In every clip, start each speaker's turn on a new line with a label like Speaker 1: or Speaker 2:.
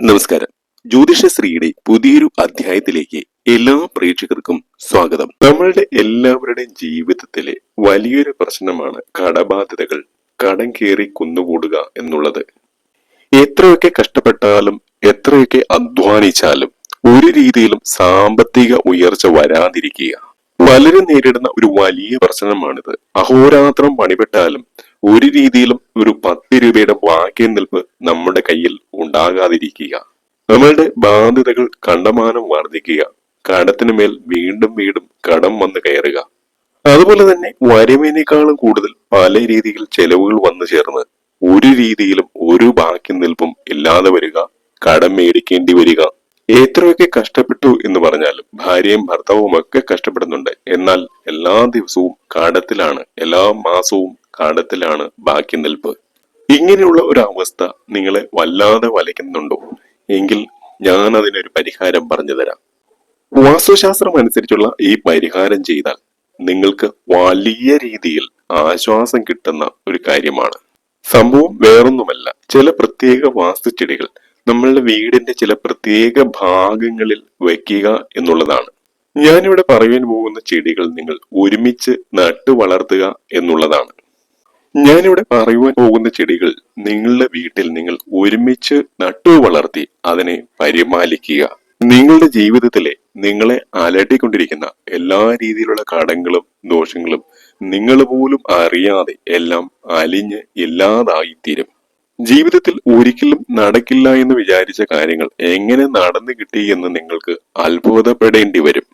Speaker 1: നമസ്കാരം. ജ്യോതിഷശ്രീയുടെ പുതിയൊരു അധ്യായത്തിലേക്ക് എല്ലാ പ്രേക്ഷകർക്കും സ്വാഗതം. നമ്മളുടെ എല്ലാവരുടെയും ജീവിതത്തിലെ വലിയൊരു പ്രശ്നമാണ് കടബാധ്യതകൾ കടം കയറി കുന്നുകൂടുക എന്നുള്ളത്. എത്രയൊക്കെ കഷ്ടപ്പെട്ടാലും എത്രയൊക്കെ അധ്വാനിച്ചാലും ഒരു രീതിയിലും സാമ്പത്തിക ഉയർച്ച വരാതിരിക്കുക. പലരും നേരിടുന്ന ഒരു വലിയ പ്രശ്നമാണിത്. അഹോരാത്രം പണിപ്പെട്ടാലും ഒരു രീതിയിലും ഒരു പത്ത് രൂപയുടെ ബാക്കി നിൽപ്പ് നമ്മുടെ കയ്യിൽ ഉണ്ടാകാതിരിക്കുക. നമ്മളുടെ ബാധ്യതകൾ കണ്ടമാനം വർദ്ധിക്കുക. കടത്തിനു മേൽ വീണ്ടും വീണ്ടും കടം വന്ന് കയറുക. അതുപോലെ തന്നെ വരവിനേക്കാളും കൂടുതൽ പല രീതിയിൽ ചെലവുകൾ വന്നു ചേർന്ന് ഒരു രീതിയിലും ഒരു ബാക്കി നിൽപ്പും ഇല്ലാതെ വരിക കടം മേടിക്കേണ്ടി വരിക. എത്രയൊക്കെ കഷ്ടപ്പെട്ടു എന്ന് പറഞ്ഞാലും ഭാര്യയും ഭർത്താവും ഒക്കെ കഷ്ടപ്പെടുന്നുണ്ട്. എന്നാൽ എല്ലാ ദിവസവും കടത്തിലാണ് എല്ലാ മാസവും കാടത്തിലാണ് ബാക്കി നിൽപ്പ്. ഇങ്ങനെയുള്ള ഒരു അവസ്ഥ നിങ്ങളെ വല്ലാതെ വലയ്ക്കുന്നുണ്ടോ? എങ്കിൽ ഞാൻ അതിനൊരു പരിഹാരം പറഞ്ഞു തരാം. വാസ്തുശാസ്ത്രം അനുസരിച്ചുള്ള ഈ പരിഹാരം ചെയ്താൽ നിങ്ങൾക്ക് വലിയ രീതിയിൽ ആശ്വാസം കിട്ടുന്ന ഒരു കാര്യമാണ്. സംഭവം വേറൊന്നുമല്ല. ചില പ്രത്യേക വാസ്തുചെടികൾ നമ്മളുടെ വീടിന്റെ ചില പ്രത്യേക ഭാഗങ്ങളിൽ വയ്ക്കുക എന്നുള്ളതാണ്. ഞാനിവിടെ പറയാൻ പോകുന്ന ചെടികൾ നിങ്ങൾ ഒരുമിച്ച് നട്ടു വളർത്തുക എന്നുള്ളതാണ്. ഞാനിവിടെ പറയുവാൻ പോകുന്ന ചെടികൾ നിങ്ങളുടെ വീട്ടിൽ നിങ്ങൾ ഒരുമിച്ച് നട്ടു വളർത്തി അതിനെ പരിപാലിക്കുക. നിങ്ങളുടെ ജീവിതത്തിലെ നിങ്ങളെ അലട്ടിക്കൊണ്ടിരിക്കുന്ന എല്ലാ രീതിയിലുള്ള കടങ്ങളും ദോഷങ്ങളും നിങ്ങൾ പോലും അറിയാതെ എല്ലാം അലിഞ്ഞ് ഇല്ലാതായിത്തീരും. ജീവിതത്തിൽ ഒരിക്കലും നടക്കില്ല എന്ന് വിചാരിച്ച കാര്യങ്ങൾ എങ്ങനെ നടന്നു കിട്ടി എന്ന് നിങ്ങൾക്ക് അത്ഭുതപ്പെടേണ്ടി വരും.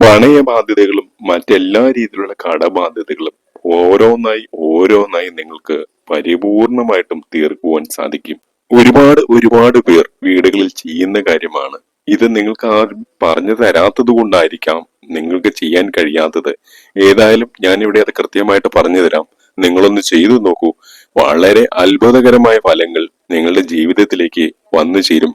Speaker 1: പണയബാധ്യതകളും മറ്റെല്ലാ രീതിയിലുള്ള കടബാധ്യതകളും ഓരോന്നായി ഓരോന്നായി നിങ്ങൾക്ക് പരിപൂർണമായിട്ടും തീർക്കുവാൻ സാധിക്കും. ഒരുപാട് ഒരുപാട് പേർ വീടുകളിൽ ചെയ്യുന്ന കാര്യമാണ്. ഇത് നിങ്ങൾക്ക് ആരും പറഞ്ഞു തരാത്തത് കൊണ്ടായിരിക്കാം നിങ്ങൾക്ക് ചെയ്യാൻ കഴിയാത്തത്. ഏതായാലും ഞാൻ ഇവിടെ അത് കൃത്യമായിട്ട് പറഞ്ഞു തരാം. നിങ്ങളൊന്ന് ചെയ്തു നോക്കൂ. വളരെ അത്ഭുതകരമായ ഫലങ്ങൾ നിങ്ങളുടെ ജീവിതത്തിലേക്ക് വന്നു ചേരും.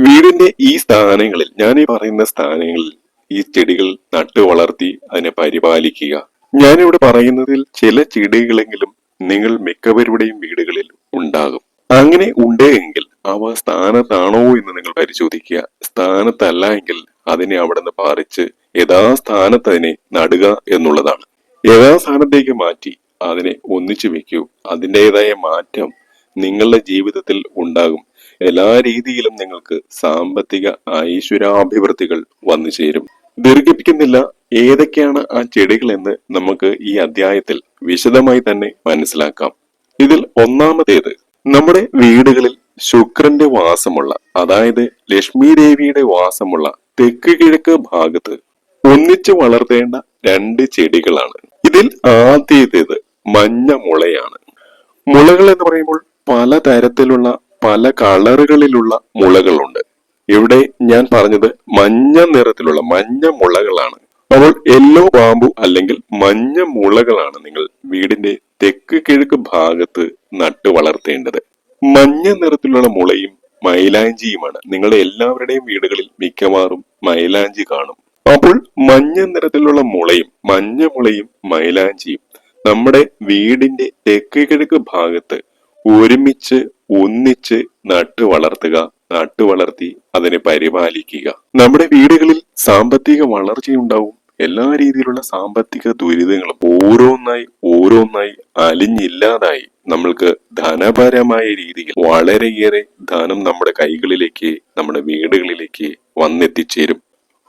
Speaker 1: വീടിന്റെ ഈ സ്ഥാനങ്ങളിൽ ഞാൻ ഈ പറയുന്ന സ്ഥാനങ്ങളിൽ ഈ ചെടികൾ നട്ടു വളർത്തി അതിനെ പരിപാലിക്കുക. ഞാനിവിടെ പറയുന്നതിൽ ചില ചെടികളെങ്കിലും നിങ്ങൾ മിക്കവരുടെയും വീടുകളിൽ ഉണ്ടാകും. അങ്ങനെ ഉണ്ടെങ്കിൽ അവ സ്ഥാനത്താണോ എന്ന് നിങ്ങൾ പരിശോധിക്കുക. സ്ഥാനത്തല്ല എങ്കിൽ അതിനെ അവിടെ നിന്ന് പറിച്ച് യഥാസ്ഥാനത്ത് അതിനെ നടുക എന്നുള്ളതാണ്. യഥാസ്ഥാനത്തേക്ക് മാറ്റി അതിനെ ഒന്നിച്ചു വെക്കൂ അതിന്റെതായ മാറ്റം നിങ്ങളുടെ ജീവിതത്തിൽ ഉണ്ടാകും. എല്ലാ രീതിയിലും നിങ്ങൾക്ക് സാമ്പത്തിക ഐശ്വര്യാഭിവൃദ്ധികൾ വന്നു ചേരും ദീർഘിപ്പിക്കുന്നില്ല ഏതൊക്കെയാണ് ആ ചെടികൾ എന്ന് നമുക്ക് ഈ അധ്യായത്തിൽ വിശദമായി തന്നെ മനസ്സിലാക്കാം. ഇതിൽ ഒന്നാമതേത് നമ്മുടെ വീടുകളിൽ ശുക്രന്റെ വാസമുള്ള അതായത് ലക്ഷ്മി ദേവിയുടെ വാസമുള്ള തെക്ക് കിഴക്ക് ഭാഗത്ത് ഒന്നിച്ചു വളർത്തേണ്ട രണ്ട് ചെടികളാണ്. ഇതിൽ ആദ്യത്തേത് മഞ്ഞ മുളയാണ്. മുളകൾ എന്ന് പറയുമ്പോൾ പല തരത്തിലുള്ള പല കളറുകളിലുള്ള മുളകളുണ്ട്. ഇവിടെ ഞാൻ പറഞ്ഞത് മഞ്ഞ നിറത്തിലുള്ള മഞ്ഞ മുളകളാണ്. അപ്പോൾ യെല്ലോ ബാമ്പു അല്ലെങ്കിൽ മഞ്ഞ മുളകളാണ് നിങ്ങൾ വീടിന്റെ തെക്ക് കിഴക്ക് ഭാഗത്ത് നട്ടു വളർത്തേണ്ടത്. മഞ്ഞ നിറത്തിലുള്ള മുളയും മൈലാഞ്ചിയുമാണ്. നിങ്ങളുടെ എല്ലാവരുടെയും വീടുകളിൽ മിക്കവാറും മൈലാഞ്ചി കാണും. അപ്പോൾ മഞ്ഞ നിറത്തിലുള്ള മുളയും മഞ്ഞ മുളയും മൈലാഞ്ചിയും നമ്മുടെ വീടിന്റെ തെക്ക് കിഴക്ക് ഭാഗത്ത് ഒരുമിച്ച് ഒന്നിച്ച് നട്ടു വളർത്തുക നട്ടു വളർത്തി അതിനെ പരിപാലിക്കുക. നമ്മുടെ വീടുകളിൽ സാമ്പത്തിക വളർച്ചയുണ്ടാവും. എല്ലാ രീതിയിലുള്ള സാമ്പത്തിക ദുരിതങ്ങളും ഓരോന്നായി ഓരോന്നായി അലിഞ്ഞില്ലാതായി നമ്മൾക്ക് ധനപരമായ രീതിയിൽ വളരെയേറെ ധനം നമ്മുടെ കൈകളിലേക്ക് നമ്മുടെ വീടുകളിലേക്ക് വന്നെത്തിച്ചേരും.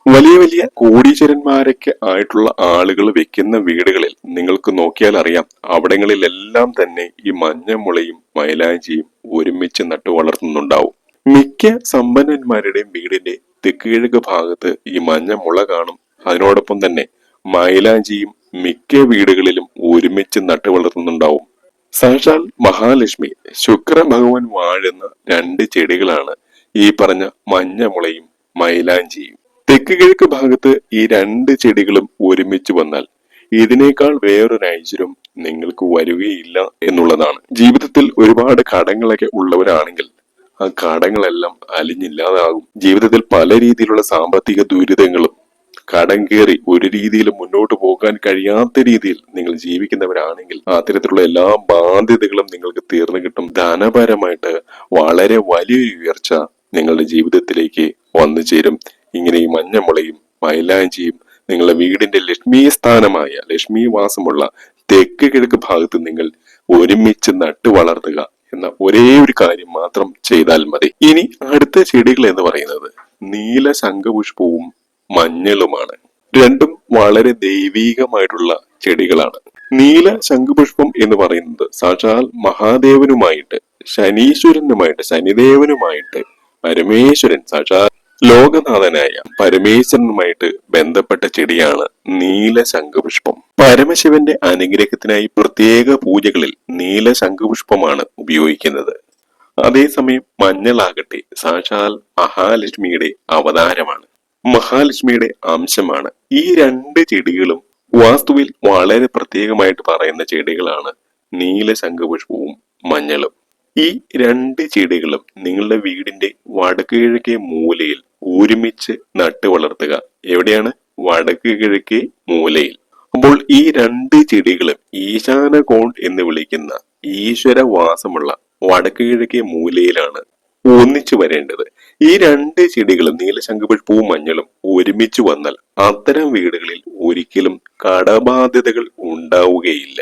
Speaker 1: വലിയ വലിയ കോടീശ്വരന്മാരൊക്കെ ആയിട്ടുള്ള ആളുകൾ വെക്കുന്ന വീടുകളിൽ നിങ്ങൾക്ക് നോക്കിയാൽ അറിയാം അവിടങ്ങളിലെല്ലാം തന്നെ ഈ മഞ്ഞമുളയും മൈലാഞ്ചിയും ഒരുമിച്ച് നട്ടു വളർത്തുന്നുണ്ടാവും. മിക്ക സമ്പന്നന്മാരുടെയും വീടിന്റെ തെക്ക് കിഴക്ക് ഭാഗത്ത് ഈ മഞ്ഞമുള കാണും. അതിനോടൊപ്പം തന്നെ മൈലാഞ്ചിയും മിക്ക വീടുകളിലും ഒരുമിച്ച് നട്ടു വളർത്തുന്നുണ്ടാവും. സാക്ഷാൽ മഹാലക്ഷ്മി ശുക്ര ഭഗവാൻ വാഴുന്ന രണ്ട് ചെടികളാണ് ഈ പറഞ്ഞ മഞ്ഞമുളയും മൈലാഞ്ചിയും. തെക്ക് കിഴക്ക് ഭാഗത്ത് ഈ രണ്ട് ചെടികളും ഒരുമിച്ച് വന്നാൽ ഇതിനേക്കാൾ വേറൊരു ഐശ്വര്യം നിങ്ങൾക്ക് വരികയില്ല എന്നുള്ളതാണ്. ജീവിതത്തിൽ ഒരുപാട് കടങ്ങളൊക്കെ ഉള്ളവരാണെങ്കിൽ ആ കടങ്ങളെല്ലാം അലിഞ്ഞില്ലാതാകും. ജീവിതത്തിൽ പല രീതിയിലുള്ള സാമ്പത്തിക ദുരിതങ്ങളും കടം കയറി ഒരു രീതിയിൽ മുന്നോട്ട് പോകാൻ കഴിയാത്ത രീതിയിൽ നിങ്ങൾ ജീവിക്കുന്നവരാണെങ്കിൽ അത്തരത്തിലുള്ള എല്ലാ ബാധ്യതകളും നിങ്ങൾക്ക് തീർന്നു കിട്ടും. ധനപരമായിട്ട് വളരെ വലിയൊരു ഉയർച്ച നിങ്ങളുടെ ജീവിതത്തിലേക്ക് വന്നു ചേരും. ഇങ്ങനെ ഈ മഞ്ഞമുളയും മൈലാഞ്ചിയും നിങ്ങളുടെ വീടിന്റെ ലക്ഷ്മി സ്ഥാനമായ ലക്ഷ്മി വാസമുള്ള തെക്ക് കിഴക്ക് ഭാഗത്ത് നിങ്ങൾ ഒരുമിച്ച് നട്ടു വളർത്തുക എന്ന ഒരേ ഒരു കാര്യം മാത്രം ചെയ്താൽ മതി. ഇനി അടുത്ത ചെടികൾ എന്ന് പറയുന്നത് നീല ശംഖപുഷ്പവും മഞ്ഞളുമാണ്. രണ്ടും വളരെ ദൈവീകമായിട്ടുള്ള ചെടികളാണ്. നീല ശംഖുപുഷ്പം എന്ന് പറയുന്നത് സാക്ഷാൽ മഹാദേവനുമായിട്ട് ശനീശ്വരനുമായിട്ട് ശനിദേവനുമായിട്ട് പരമേശ്വരൻ സാക്ഷാൽ ലോകനാഥനായ പരമേശ്വരനുമായിട്ട് ബന്ധപ്പെട്ട ചെടിയാണ് നീല ശംഖുപുഷ്പം. പരമശിവന്റെ അനുഗ്രഹത്തിനായി പ്രത്യേക പൂജകളിൽ നീല ശംഖുപുഷ്പമാണ് ഉപയോഗിക്കുന്നത്. അതേസമയം മഞ്ഞളാകട്ടെ സാക്ഷാൽ മഹാലക്ഷ്മിയുടെ അവതാരമാണ്. മഹാലക്ഷ്മിയുടെ അംശമാണ്. ഈ രണ്ട് ചെടികളും വാസ്തുവിൽ വളരെ പ്രത്യേകമായിട്ട് പറയുന്ന ചെടികളാണ് നീല ശംഖുപുഷ്പവും മഞ്ഞളും. ഈ രണ്ട് ചെടികളും നിങ്ങളുടെ വീടിന്റെ വടക്ക് കിഴക്കേ മൂലയിൽ ഒരുമിച്ച് നട്ടു വളർത്തുക. എവിടെയാണ്? വടക്ക് കിഴക്കേ മൂലയിൽ. അപ്പോൾ ഈ രണ്ട് ചെടികളും ഈശാന കോൺ എന്ന് വിളിക്കുന്ന ഈശ്വരവാസമുള്ള വടക്ക് കിഴക്കേ മൂലയിലാണ് ഒന്നിച്ചു വരേണ്ടത്. ഈ രണ്ട് ചെടികളും നീലശംഖുപുഷ്പവും മഞ്ഞളും ഒരുമിച്ച് വന്നാൽ അത്തരം വീടുകളിൽ ഒരിക്കലും കടബാധ്യതകൾ ഉണ്ടാവുകയില്ല.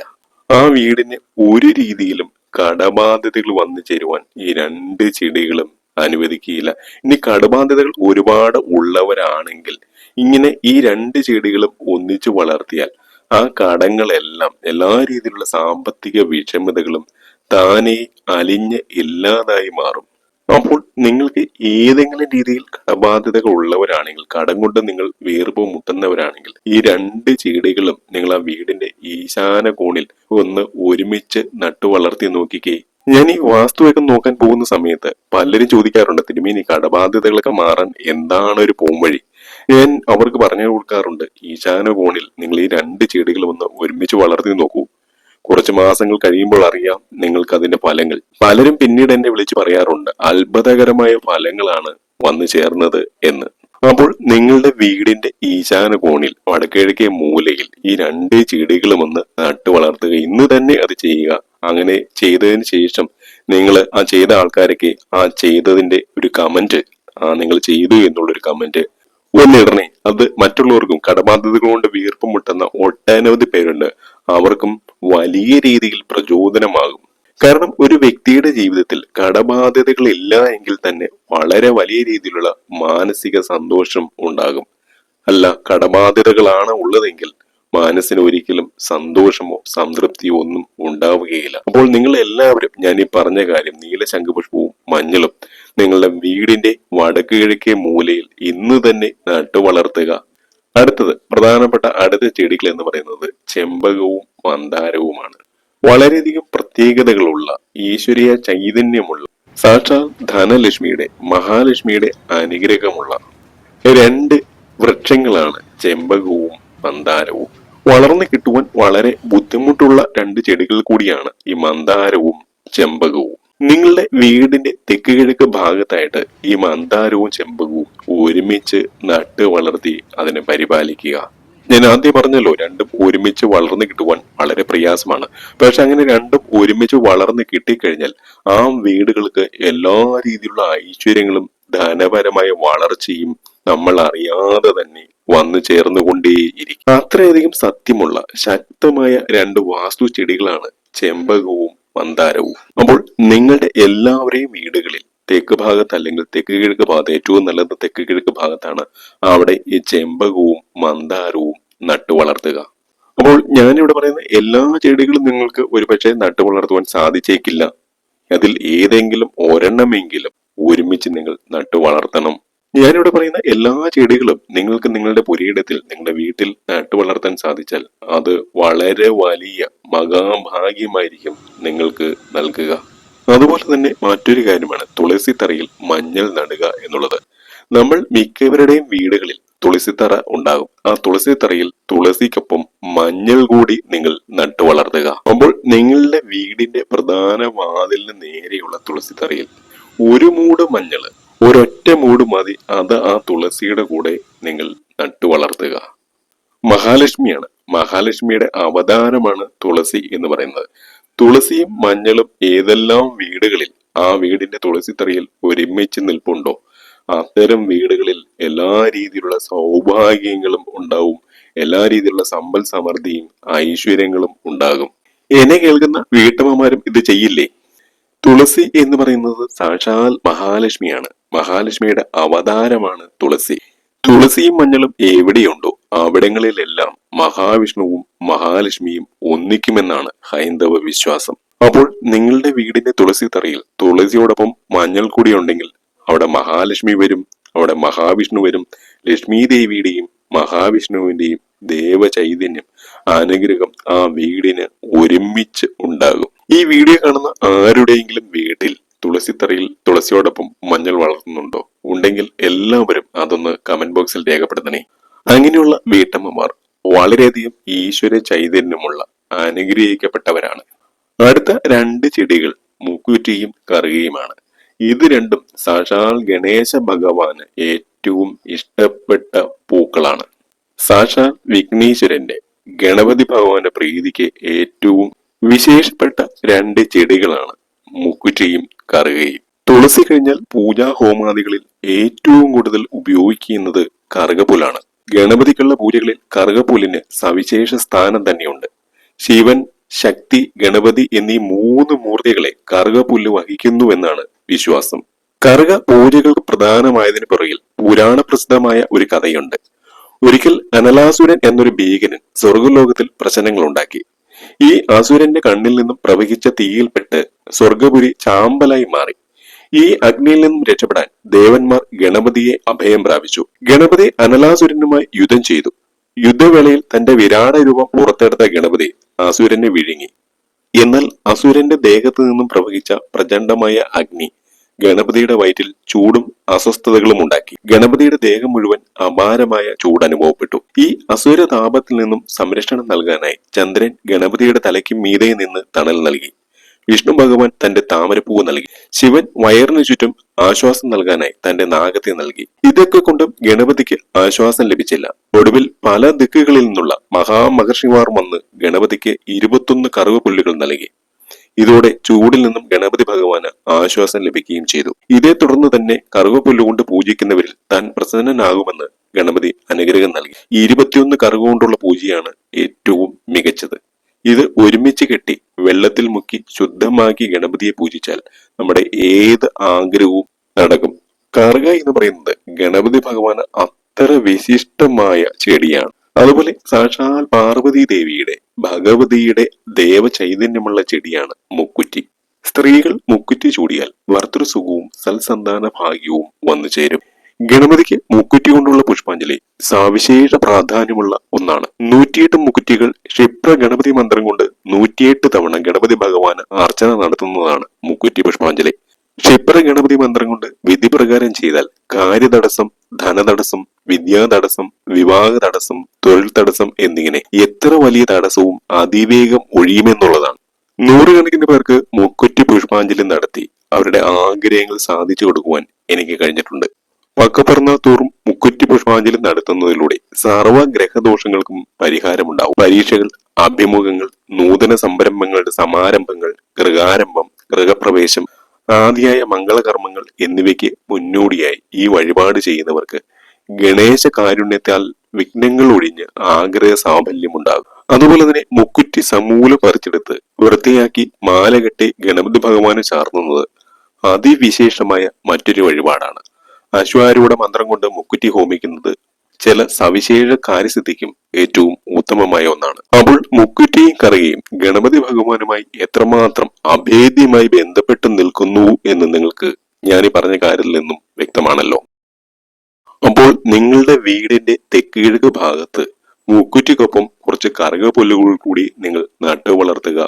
Speaker 1: ആ വീടിന് ഒരു രീതിയിലും കടബാധ്യതകൾ വന്നു ചേരുവാൻ ഈ രണ്ട് ചെടികളും അനുവദിക്കുകയില്ല. ഇനി കടബാധ്യതകൾ ഒരുപാട് ഉള്ളവരാണെങ്കിൽ ഇങ്ങനെ ഈ രണ്ട് ചെടികളും ഒന്നിച്ചു വളർത്തിയാൽ ആ കടങ്ങളെല്ലാം എല്ലാ രീതിയിലുള്ള സാമ്പത്തിക വിഷമതകളും താനെ അലിഞ്ഞ് ഇല്ലാതായി മാറും. അപ്പോൾ നിങ്ങൾക്ക് ഏതെങ്കിലും രീതിയിൽ കടബാധ്യതകൾ ഉള്ളവരാണെങ്കിൽ കടം കൊണ്ട് നിങ്ങൾ വേർപോ മുട്ടുന്നവരാണെങ്കിൽ ഈ രണ്ട് ചെടികളും നിങ്ങൾ ആ വീടിന്റെ ഈശാന കോണിൽ ഒന്ന് ഒരുമിച്ച് നട്ടു വളർത്തി നോക്കിക്കേ. ഞാൻ ഈ വാസ്തുവൊക്കെ നോക്കാൻ പോകുന്ന സമയത്ത് പലരും ചോദിക്കാറുണ്ട് തിരുമേനി കടബാധ്യതകളൊക്കെ മാറാൻ എന്താണ് ഒരു പോംവഴി? ഞാൻ അവർക്ക് പറഞ്ഞു കൊടുക്കാറുണ്ട് ഈശാന കോണിൽ നിങ്ങൾ ഈ രണ്ട് ചെടികളും ഒന്ന് ഒരുമിച്ച് വളർത്തി നോക്കൂ. കുറച്ച് മാസങ്ങൾ കഴിയുമ്പോൾ അറിയാം നിങ്ങൾക്ക് അതിന്റെ ഫലങ്ങൾ. പലരും പിന്നീട് എന്നെ വിളിച്ച് പറയാറുണ്ട് അത്ഭുതകരമായ ഫലങ്ങളാണ് വന്നു ചേർന്നത് എന്ന്. അപ്പോൾ നിങ്ങളുടെ വീടിന്റെ ഈശാന കോണിൽ വടക്കിഴക്കേ മൂലയിൽ ഈ രണ്ട് ചെടികളും ഒന്ന് നട്ടു വളർത്തുക. ഇന്ന് തന്നെ അത് ചെയ്യുക. അങ്ങനെ ചെയ്തതിന് ശേഷം നിങ്ങൾ ആ ചെയ്ത ആൾക്കാരൊക്കെ ആ ചെയ്തതിന്റെ ഒരു കമന്റ് ആ നിങ്ങൾ ചെയ്തു എന്നുള്ളൊരു കമന്റ് ഒന്നിടണേ അത് മറ്റുള്ളവർക്കും കടബാധ്യതകൾ കൊണ്ട് വീർപ്പ് മുട്ടുന്ന ഒട്ടനവധി പേരുണ്ട്. അവർക്കും വലിയ രീതിയിൽ പ്രചോദനമാകും. കാരണം ഒരു വ്യക്തിയുടെ ജീവിതത്തിൽ കടബാധ്യതകൾ ഇല്ല എങ്കിൽ തന്നെ വളരെ വലിയ രീതിയിലുള്ള മാനസിക സന്തോഷം ഉണ്ടാകും. അല്ല കടബാധ്യതകളാണ് ഉള്ളതെങ്കിൽ മനസ്സിന് ഒരിക്കലും സന്തോഷമോ സംതൃപ്തിയോ ഒന്നും ഉണ്ടാവുകയില്ല. അപ്പോൾ നിങ്ങൾ എല്ലാവരും ഞാൻ ഈ പറഞ്ഞ കാര്യം നീല ശംഖുപുഷ്പവും മഞ്ഞളും നിങ്ങളുടെ വീടിന്റെ വടക്ക് കിഴക്കേ മൂലയിൽ ഇന്ന് തന്നെ നട്ടു വളർത്തുക അടുത്തത് പ്രധാനപ്പെട്ട അടുത്ത ചെടികൾ എന്ന് പറയുന്നത് ചെമ്പകവും മന്ദാരവുമാണ്. വളരെയധികം പ്രത്യേകതകളുള്ള ഈശ്വരീയ ചൈതന്യമുള്ള സാക്ഷാൽ ധനലക്ഷ്മിയുടെ മഹാലക്ഷ്മിയുടെ അനുഗ്രഹമുള്ള രണ്ട് വൃക്ഷങ്ങളാണ് ചെമ്പകവും മന്ദാരവും. വളർന്നു കിട്ടുവാൻ വളരെ ബുദ്ധിമുട്ടുള്ള രണ്ട് ചെടികൾ കൂടിയാണ് ഈ മന്ദാരവും ചെമ്പകവും. നിങ്ങളുടെ വീടിന്റെ തെക്ക് കിഴക്ക് ഭാഗത്തായിട്ട് ഈ മന്ദാരവും ചെമ്പകവും ഒരുമിച്ച് നട്ട് വളർത്തി അതിനെ പരിപാലിക്കുക. ഞാൻ ആദ്യം പറഞ്ഞല്ലോ രണ്ടും ഒരുമിച്ച് വളർന്നു കിട്ടുവാൻ വളരെ പ്രയാസമാണ്. പക്ഷെ അങ്ങനെ രണ്ടും ഒരുമിച്ച് വളർന്ന് കിട്ടിക്കഴിഞ്ഞാൽ ആ വീടുകൾക്ക് എല്ലാ രീതിയിലുള്ള ഐശ്വര്യങ്ങളും ധനപരമായ വളർച്ചയും നമ്മൾ അറിയാതെ തന്നെ വന്നു ചേർന്നുകൊണ്ടേയിരിക്കും. അത്രയധികം സത്യമുള്ള ശക്തമായ രണ്ട് വാസ്തു ചെടികളാണ് ചെമ്പകവും മന്ദാരവും. അപ്പോൾ നിങ്ങളുടെ എല്ലാവരെയും വീടുകളിൽ തെക്ക് ഭാഗത്ത് അല്ലെങ്കിൽ തെക്ക് കിഴക്ക് ഭാഗത്ത് ഏറ്റവും നല്ലത് തെക്ക് കിഴക്ക് ഭാഗത്താണ്. അവിടെ ഈ ചെമ്പകവും മന്ദാരവും നട്ടു വളർത്തുക. അപ്പോൾ ഞാനിവിടെ പറയുന്ന എല്ലാ ചെടികളും നിങ്ങൾക്ക് ഒരുപക്ഷെ നട്ടു വളർത്തുവാൻ സാധിച്ചേക്കില്ല. അതിൽ ഏതെങ്കിലും ഒരെണ്ണമെങ്കിലും ഒരുമിച്ച് നിങ്ങൾ നട്ടു വളർത്തണം. ഞാനിവിടെ പറയുന്ന എല്ലാ ചെടികളും നിങ്ങൾക്ക് നിങ്ങളുടെ പുരയിടത്തിൽ നിങ്ങളുടെ വീട്ടിൽ നട്ടു വളർത്താൻ സാധിച്ചാൽ അത് വളരെ വലിയ മഹാഭാഗ്യമായിരിക്കും നിങ്ങൾക്ക് നൽകുക. അതുപോലെ തന്നെ മറ്റൊരു കാര്യമാണ് തുളസി തറയിൽ മഞ്ഞൾ നടുക എന്നുള്ളത്. നമ്മൾ മിക്കവരുടെയും വീടുകളിൽ തുളസിത്തറ ഉണ്ടാകും. ആ തുളസിത്തറയിൽ തുളസിക്കൊപ്പം മഞ്ഞൾ കൂടി നിങ്ങൾ നട്ടു വളർത്തുക. അപ്പോൾ നിങ്ങളുടെ വീടിന്റെ പ്രധാന വാതിലിന് നേരെയുള്ള തുളസിത്തറയിൽ ഒരു മൂട് മഞ്ഞൾ ഒരൊറ്റ മൂട് മതി. അത് ആ തുളസിയുടെ കൂടെ നിങ്ങൾ നട്ടു വളർത്തുക. മഹാലക്ഷ്മിയാണ്. മഹാലക്ഷ്മിയുടെ അവതാരമാണ് തുളസി എന്ന് പറയുന്നത്. തുളസിയും മഞ്ഞളും ഏതെല്ലാം വീടുകളിൽ ആ വീടിന്റെ തുളസിത്തറയിൽ ഒരുമിച്ച് നിൽപ്പുണ്ടോ? അത്തരം വീടുകളിൽ എല്ലാ രീതിയിലുള്ള സൗഭാഗ്യങ്ങളും ഉണ്ടാവും. എല്ലാ രീതിയിലുള്ള സമ്പൽ സമൃദ്ധിയും ഐശ്വര്യങ്ങളും ഉണ്ടാകും. എന്നെ കേൾക്കുന്ന വീട്ടമ്മമാരും ഇത് ചെയ്യില്ലേ? തുളസി എന്ന് പറയുന്നത് സാക്ഷാൽ മഹാലക്ഷ്മിയാണ്. മഹാലക്ഷ്മിയുടെ അവതാരമാണ് തുളസി. തുളസിയും മഞ്ഞളും എവിടെയുണ്ടോ അവിടങ്ങളിലെല്ലാം മഹാവിഷ്ണുവും മഹാലക്ഷ്മിയും ഒന്നിക്കുമെന്നാണ് ഹൈന്ദവ വിശ്വാസം. അപ്പോൾ നിങ്ങളുടെ വീടിന്റെ തുളസി തറയിൽ തുളസിയോടൊപ്പം മഞ്ഞൾ കൂടി ഉണ്ടെങ്കിൽ അവിടെ മഹാലക്ഷ്മി വരും അവിടെ മഹാവിഷ്ണു വരും ലക്ഷ്മി ദേവിയുടെയും മഹാവിഷ്ണുവിന്റെയും ദേവചൈതന്യം അനുഗ്രഹം ആ വീടിന് ഒരുമിച്ച് ഉണ്ടാകും. ഈ വീഡിയോ കാണുന്ന ആരുടെയെങ്കിലും വീട്ടിൽ തുളസിത്തറയിൽ തുളസിയോടൊപ്പം മഞ്ഞൾ വളർത്തുന്നുണ്ടോ? ഉണ്ടെങ്കിൽ എല്ലാവരും അതൊന്ന് കമന്റ് ബോക്സിൽ രേഖപ്പെടുത്തണേ. അങ്ങനെയുള്ള വീട്ടമ്മമാർ വളരെയധികം ഈശ്വര ചൈതന്യമുള്ള അനുഗ്രഹിക്കപ്പെട്ടവരാണ്. അടുത്ത രണ്ട് ചെടികൾ മുക്കുറ്റിയും കറുകയുമാണ്. ഇത് രണ്ടും സാക്ഷാൽ ഗണേശ ഭഗവാന് ഏറ്റവും ഇഷ്ടപ്പെട്ട പൂക്കളാണ്. സാക്ഷാൽ വിഘ്നേശ്വരന്റെ ഗണപതി ഭഗവാന്റെ പ്രീതിക്ക് ഏറ്റവും വിശേഷപ്പെട്ട രണ്ട് ചെടികളാണ് മുക്കുറ്റിയും കറുകയും. തുളസി കഴിഞ്ഞാൽ പൂജാ ഹോമാദികളിൽ ഏറ്റവും കൂടുതൽ ഉപയോഗിക്കുന്നത് കറുകപ്പുലാണ്. ഗണപതിക്കുള്ള പൂജകളിൽ കറുകപ്പുലിന് സവിശേഷ സ്ഥാനം തന്നെയുണ്ട്. ശിവൻ ശക്തി ഗണപതി എന്നീ മൂന്ന് മൂർത്തികളെ കറുകപ്പുല്ല് വഹിക്കുന്നുവെന്നാണ് വിശ്വാസം. കറുക പൂജകൾക്ക് പ്രധാനമായതിനു പുറകിൽ പുരാണ പ്രസിദ്ധമായ ഒരു കഥയുണ്ട്. ഒരിക്കൽ അനലാസുരൻ എന്നൊരു ഭീകരൻ സ്വർഗലോകത്തിൽ പ്രശ്നങ്ങൾ ഉണ്ടാക്കി. ഈ അസുരന്റെ കണ്ണിൽ നിന്നും പ്രവഹിച്ച തീയിൽപ്പെട്ട് സ്വർഗപുരി ചാമ്പലായി മാറി. ഈ അഗ്നിയിൽ നിന്നും രക്ഷപ്പെടാൻ ദേവന്മാർ ഗണപതിയെ അഭയം പ്രാപിച്ചു. ഗണപതി അനലാസുരനുമായി യുദ്ധം ചെയ്തു. യുദ്ധവേളയിൽ തന്റെ വിരാട രൂപം പുറത്തെടുത്ത ഗണപതി അസുരനെ വിഴുങ്ങി. എന്നാൽ അസുരന്റെ ദേഹത്തു നിന്നും പ്രവഹിച്ച പ്രചണ്ഡമായ അഗ്നി ഗണപതിയുടെ വയറ്റിൽ ചൂടും അസ്വസ്ഥതകളും ഉണ്ടാക്കി. ഗണപതിയുടെ ദേഹം മുഴുവൻ അപാരമായ ചൂട് അനുഭവപ്പെട്ടു ഈ അസുര താപത്തിൽ നിന്നും സംരക്ഷണം നൽകാനായി ചന്ദ്രൻ ഗണപതിയുടെ തലയ്ക്ക് മീതെ നിന്ന് തണൽ നൽകി. വിഷ്ണു ഭഗവാൻ തന്റെ താമരപ്പൂവ് നൽകി. ശിവൻ വയറിനു ചുറ്റും ആശ്വാസം നൽകാനായി തന്റെ നാഗത്തെ നൽകി. ഇതൊക്കെ കൊണ്ടും ഗണപതിക്ക് ആശ്വാസം ലഭിച്ചില്ല. ഒടുവിൽ പല ദിക്കുകളിൽ നിന്നുള്ള മഹാമഹർഷിമാർ വന്ന് ഗണപതിക്ക് ഇരുപത്തൊന്ന് കറുവ പുല്ലുകൾ നൽകി. ഇതോടെ ചൂടിൽ നിന്നും ഗണപതി ഭഗവാന് ആശ്വാസം ലഭിക്കുകയും ചെയ്തു. ഇതേ തുടർന്ന് തന്നെ കറുകപ്പുല്ലുകൊണ്ട് പൂജിക്കുന്നവരിൽ താൻ പ്രസന്നനാകുമെന്ന് ഗണപതി അനുഗ്രഹം നൽകി. ഇരുപത്തിയൊന്ന് കറുകൊണ്ടുള്ള പൂജയാണ് ഏറ്റവും മികച്ചത്. ഇത് ഒരുമിച്ച് കെട്ടി വെള്ളത്തിൽ മുക്കി ശുദ്ധമാക്കി ഗണപതിയെ പൂജിച്ചാൽ നമ്മുടെ ഏത് ആഗ്രഹവും നടക്കും. കറുക എന്ന് പറയുന്നത് ഗണപതി ഭഗവാന് അത്ര വിശിഷ്ടമായ ചെടിയാണ്. അതുപോലെ സാക്ഷാൽ പാർവതി ദേവിയുടെ ഭഗവതിയുടെ ദേവചൈതന്യമുള്ള ചെടിയാണ് മുക്കുറ്റി. സ്ത്രീകൾ മുക്കുറ്റി ചൂടിയാൽ ഭർത്തൃസുഖവും സൽസന്താന ഭാഗ്യവും വന്നു ചേരും. ഗണപതിക്ക് മുക്കുറ്റി കൊണ്ടുള്ള പുഷ്പാഞ്ജലി സവിശേഷ പ്രാധാന്യമുള്ള ഒന്നാണ്. നൂറ്റിയെട്ട് മുക്കുറ്റികൾ ക്ഷിപ്ര ഗണപതി മന്ത്രം കൊണ്ട് നൂറ്റിയെട്ട് തവണ ഗണപതി ഭഗവാന് അർച്ചന നടത്തുന്നതാണ് മുക്കുറ്റി പുഷ്പാഞ്ജലി. ക്ഷിപ്ര ഗണപതി മന്ത്രം കൊണ്ട് വിധി പ്രകാരം ചെയ്താൽ കാര്യതടസ്സം ധനതടസ്സം വിദ്യാ തടസ്സം വിവാഹ തടസ്സം തൊഴിൽ തടസ്സം എന്നിങ്ങനെ എത്ര വലിയ തടസ്സവും അതിവേഗം ഒഴിയുമെന്നുള്ളതാണ്. നൂറുകണക്കിന് പേർക്ക് മുക്കുറ്റി പുഷ്പാഞ്ജലി നടത്തി അവരുടെ ആഗ്രഹങ്ങൾ സാധിച്ചു കൊടുക്കുവാൻ എനിക്ക് കഴിഞ്ഞിട്ടുണ്ട്. പക്കപ്പറന്ന തോറും മുക്കുറ്റി പുഷ്പാഞ്ജലി നടത്തുന്നതിലൂടെ സർവഗ്രഹദോഷങ്ങൾക്കും പരിഹാരമുണ്ടാവും. പരീക്ഷകൾ അഭിമുഖങ്ങൾ നൂതന സംരംഭങ്ങളുടെ സമാരംഭങ്ങൾ ഗൃഹാരംഭം ഗൃഹപ്രവേശം ആദിയായ മംഗളകർമ്മങ്ങൾ എന്നിവയ്ക്ക് മുന്നോടിയായി ഈ വഴിപാട് ചെയ്യുന്നവർക്ക് ഗണേശ കാരുണ്യത്താൽ വിഘ്നങ്ങൾ ഒഴിഞ്ഞ് ആഗ്രഹ സാഫല്യമുണ്ടാകും. അതുപോലെ തന്നെ മുക്കുറ്റി സമൂല പറിച്ചെടുത്ത് വൃത്തിയാക്കി മാലകെട്ടി ഗണപതി ഭഗവാനെ ചാർന്നുന്നത് അതിവിശേഷമായ മറ്റൊരു വഴിപാടാണ്. അശ്വാരൂഢ മന്ത്രം കൊണ്ട് മുക്കുറ്റി ഹോമിക്കുന്നത് ചില സവിശേഷ കാര്യസിദ്ധിക്കും ഏറ്റവും ഉത്തമമായ ഒന്നാണ്. അപ്പോൾ മുക്കുറ്റിയും കറുകയും ഗണപതി ഭഗവാനുമായി എത്രമാത്രം അഭേദ്യമായി ബന്ധപ്പെട്ട് നിൽക്കുന്നു എന്ന് നിങ്ങൾക്ക് ഞാൻ ഈ പറഞ്ഞ കാര്യത്തിൽ നിന്നും വ്യക്തമാണല്ലോ. അപ്പോൾ നിങ്ങളുടെ വീടിന്റെ തെക്കിഴക്ക് ഭാഗത്ത് മൂക്കുറ്റിക്കൊപ്പം കുറച്ച് കറുക പുല്ലുകൾ കൂടി നിങ്ങൾ നട്ടു വളർത്തുക.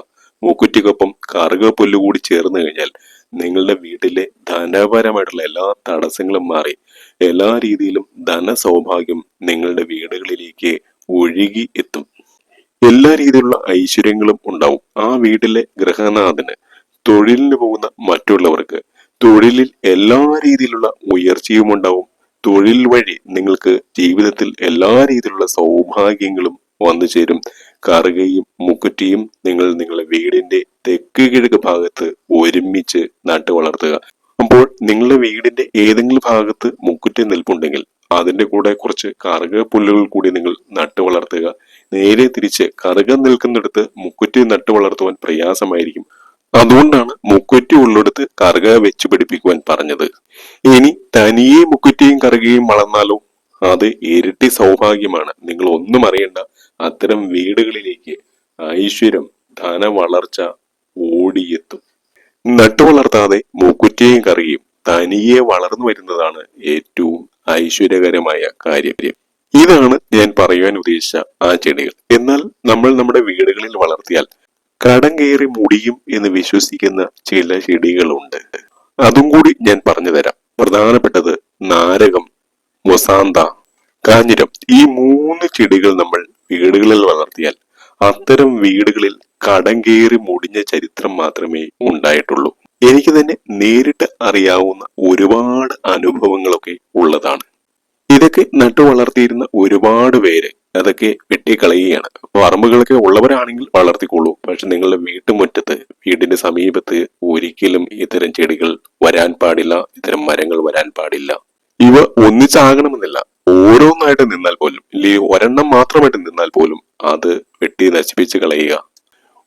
Speaker 1: മൂക്കുറ്റിക്കൊപ്പം കറുക പുല്ലുകൂടി ചേർന്ന് കഴിഞ്ഞാൽ നിങ്ങളുടെ വീട്ടിലെ ധനപരമായിട്ടുള്ള എല്ലാ തടസ്സങ്ങളും മാറി എല്ലാ രീതിയിലും ധനസൗഭാഗ്യം നിങ്ങളുടെ വീടുകളിലേക്ക് ഒഴുകി എത്തും. എല്ലാ രീതിയിലുള്ള ഐശ്വര്യങ്ങളും ഉണ്ടാവും. ആ വീട്ടിലെ ഗൃഹനാഥന് തൊഴിലിന് പോകുന്ന മറ്റുള്ളവർക്ക് തൊഴിലിൽ എല്ലാ രീതിയിലുള്ള ഉയർച്ചയും ഉണ്ടാവും. തൊഴിൽ വഴി നിങ്ങൾക്ക് ജീവിതത്തിൽ എല്ലാ രീതിയിലുള്ള സൗഭാഗ്യങ്ങളും വന്നു ചേരും. കറുകയും മുക്കുറ്റിയും നിങ്ങൾ നിങ്ങളുടെ വീടിന്റെ തെക്ക് കിഴക്ക് ഭാഗത്ത് ഒരുമിച്ച് നട്ടു വളർത്തുക അപ്പോൾ നിങ്ങളുടെ വീടിന്റെ ഏതെങ്കിലും ഭാഗത്ത് മുക്കുറ്റി നിൽപ്പുണ്ടെങ്കിൽ അതിന്റെ കൂടെ കുറച്ച് കറുക പുല്ലുകൾ കൂടി നിങ്ങൾ നട്ടു വളർത്തുക. നേരെ തിരിച്ച് കറുക നിൽക്കുന്നിടത്ത് മുക്കുറ്റി നട്ടു വളർത്തുവാൻ പ്രയാസമായിരിക്കും. അതുകൊണ്ടാണ് മുക്കുറ്റി ഉള്ളിടത്ത് കറുക വെച്ച് പിടിപ്പിക്കുവാൻ പറഞ്ഞത്. ഇനി തനിയെ മുക്കുറ്റിയും കറുകയും വളർന്നാലോ? അത് ഇരട്ടി സൗഭാഗ്യമാണ്. നിങ്ങൾ ഒന്നും അറിയണ്ട. അത്തരം വീടുകളിലേക്ക് ഐശ്വര്യം ധന വളർച്ച ഓടിയെത്തും. നട്ടു വളർത്താതെ മൂക്കുറ്റിയും കറിയും തനിയെ വളർന്നു വരുന്നതാണ് ഏറ്റവും ഐശ്വര്യകരമായ കാര്യം. ഇതാണ് ഞാൻ പറയുവാൻ ഉദ്ദേശിച്ച ആ ചെടികൾ. എന്നാൽ നമ്മൾ നമ്മുടെ വീടുകളിൽ വളർത്തിയാൽ കടം കയറി മുടിയും എന്ന് വിശ്വസിക്കുന്ന ചില ചെടികളുണ്ട്. അതും കൂടി ഞാൻ പറഞ്ഞു തരാം. പ്രധാനപ്പെട്ടത് നാരകം മൊസാന്ത കാഞ്ഞിരം. ഈ മൂന്ന് ചെടികൾ നമ്മൾ വീടുകളിൽ വളർത്തിയാൽ അത്തരം വീടുകളിൽ കടം കയറി മുടിഞ്ഞ ചരിത്രം മാത്രമേ ഉണ്ടായിട്ടുള്ളൂ. എനിക്ക് തന്നെ നേരിട്ട് അറിയാവുന്ന ഒരുപാട് അനുഭവങ്ങളൊക്കെ ഉള്ളതാണ്. ഇതൊക്കെ നട്ടു വളർത്തിയിരുന്ന ഒരുപാട് പേര് അതൊക്കെ വെട്ടിക്കളയുകയാണ്. പറമ്പുകളൊക്കെ ഉള്ളവരാണെങ്കിൽ വളർത്തിക്കോളൂ. പക്ഷെ നിങ്ങളുടെ വീട്ടുമുറ്റത്ത് വീടിന്റെ സമീപത്ത് ഒരിക്കലും ഇത്തരം ചെടികൾ വരാൻ പാടില്ല ഇത്തരം മരങ്ങൾ വരാൻ പാടില്ല. ഇവ ഒന്നിച്ചാകണമെന്നില്ല. ഓരോന്നായിട്ട് നിന്നാൽ പോലും ഇല്ലെങ്കിൽ ഒരെണ്ണം മാത്രമായിട്ട് നിന്നാൽ പോലും അത് വെട്ടി നശിപ്പിച്ച് കളയുക.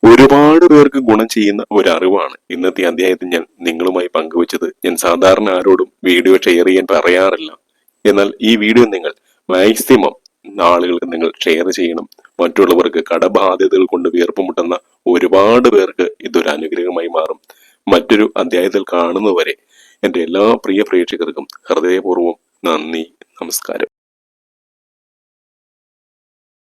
Speaker 1: ഒരുപാട് പേർക്ക് ഗുണം ചെയ്യുന്ന ഒരു അറിവാണ് ഇന്നത്തെ അധ്യായത്തിൽ ഞാൻ നിങ്ങളുമായി പങ്കുവച്ചത്. ഞാൻ സാധാരണ ആരോടും വീഡിയോ ഷെയർ ചെയ്യാൻ പറയാറില്ല. എന്നാൽ ഈ വീഡിയോ നിങ്ങൾ മാക്സിമം ആളുകൾക്ക് നിങ്ങൾ ഷെയർ ചെയ്യണം. മറ്റുള്ളവർക്ക് കടബാധ്യതകൾ കൊണ്ട് വീർപ്പുമുട്ടുന്ന ഒരുപാട് പേർക്ക് ഇതൊരു അനുഗ്രഹമായി മാറും. മറ്റൊരു അധ്യായത്തിൽ കാണുന്നവരെ എന്റെ എല്ലാ പ്രിയ പ്രേക്ഷകർക്കും ഹൃദയപൂർവം നന്ദി നമസ്കാരം.